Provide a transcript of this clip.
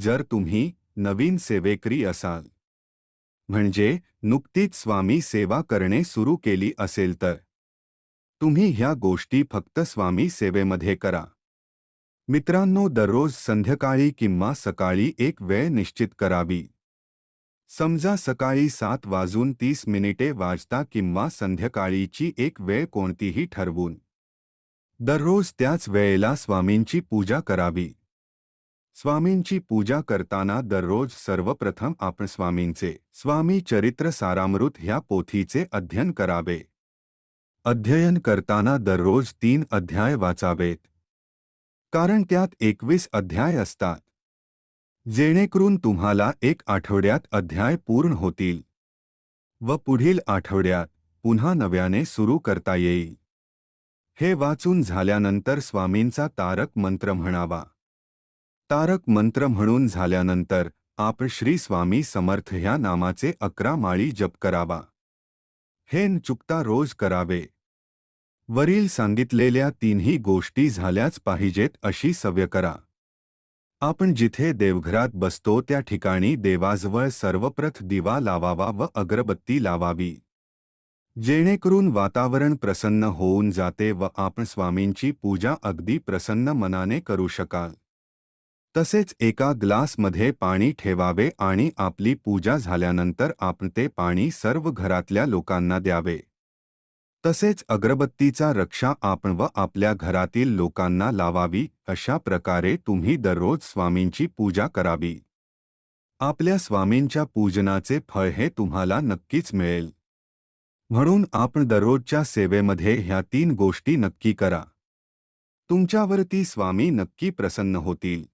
जर तुम्ही नवीन सेवेकरी असाल. म्हणजे नुकतीच स्वामी सेवा करणे सुरू केली असेल तर. तुम्ही ह्या गोष्टी फक्त स्वामी सेवेमध्ये करा. मित्रांनो दररोज संध्याकाळी किंवा सकाळी एक वेळ निश्चित करावी. समजा सकाळी सात वाजून तीस मिनिटे वाजता किंवा संध्याकाळीची एक वेळ कोणतीही ठरवून. दररोज त्याच वेळेला स्वामींची पूजा करावी. स्वामींची पूजा करताना दररोज सर्वप्रथम आपण स्वामींचे स्वामी चरित्र सारामृत ह्या पोथीचे अध्ययन करावे. अध्ययन करताना दररोज तीन अध्याय वाचावेत. कारण त्यात एकवीस अध्याय असतात. जेणेकरून तुम्हाला एक आठवड्यात अध्याय पूर्ण होतील. व पुढील आठवड्यात पुन्हा नव्याने सुरू करता येईल. हे वाचून झाल्यानंतर स्वामींचा तारक मंत्र म्हणावा. तारक मंत्र म्हणून झाल्यानंतर आप श्री स्वामी समर्थ ह्या नामाचे अकरा माळी जप करावा. हे न चुकता रोज करावे. वरील सांगितलेल्या तीनही गोष्टी झाल्याच पाहिजेत अशी सव्य करा. आपण जिथे देवघरात बसतो त्या ठिकाणी देवाजवळ सर्वप्रथ दिवा लावावा व अगरबत्ती लावावी. जेणेकरून वातावरण प्रसन्न होऊन जाते व आपण स्वामींची पूजा अगदी प्रसन्न मनाने करू शकाल. तसेच एका ग्लासमध्ये पाणी ठेवावे आणि आपली पूजा झाल्यानंतर आपण ते पाणी सर्व घरातल्या लोकांना द्यावे. तसेच अगरबत्तीचा रक्षा आपण व आपल्या घरातील लोकांना लावावी अशा प्रकारे तुम्ही दररोज स्वामींची पूजा करावी. आपल्या स्वामींच्या पूजनाचे फळ हे तुम्हाला नक्कीच मिळेल. म्हणून आपण दररोजच्या सेवेमध्ये ह्या तीन गोष्टी नक्की करा. तुमच्यावरती स्वामी नक्की प्रसन्न होतील.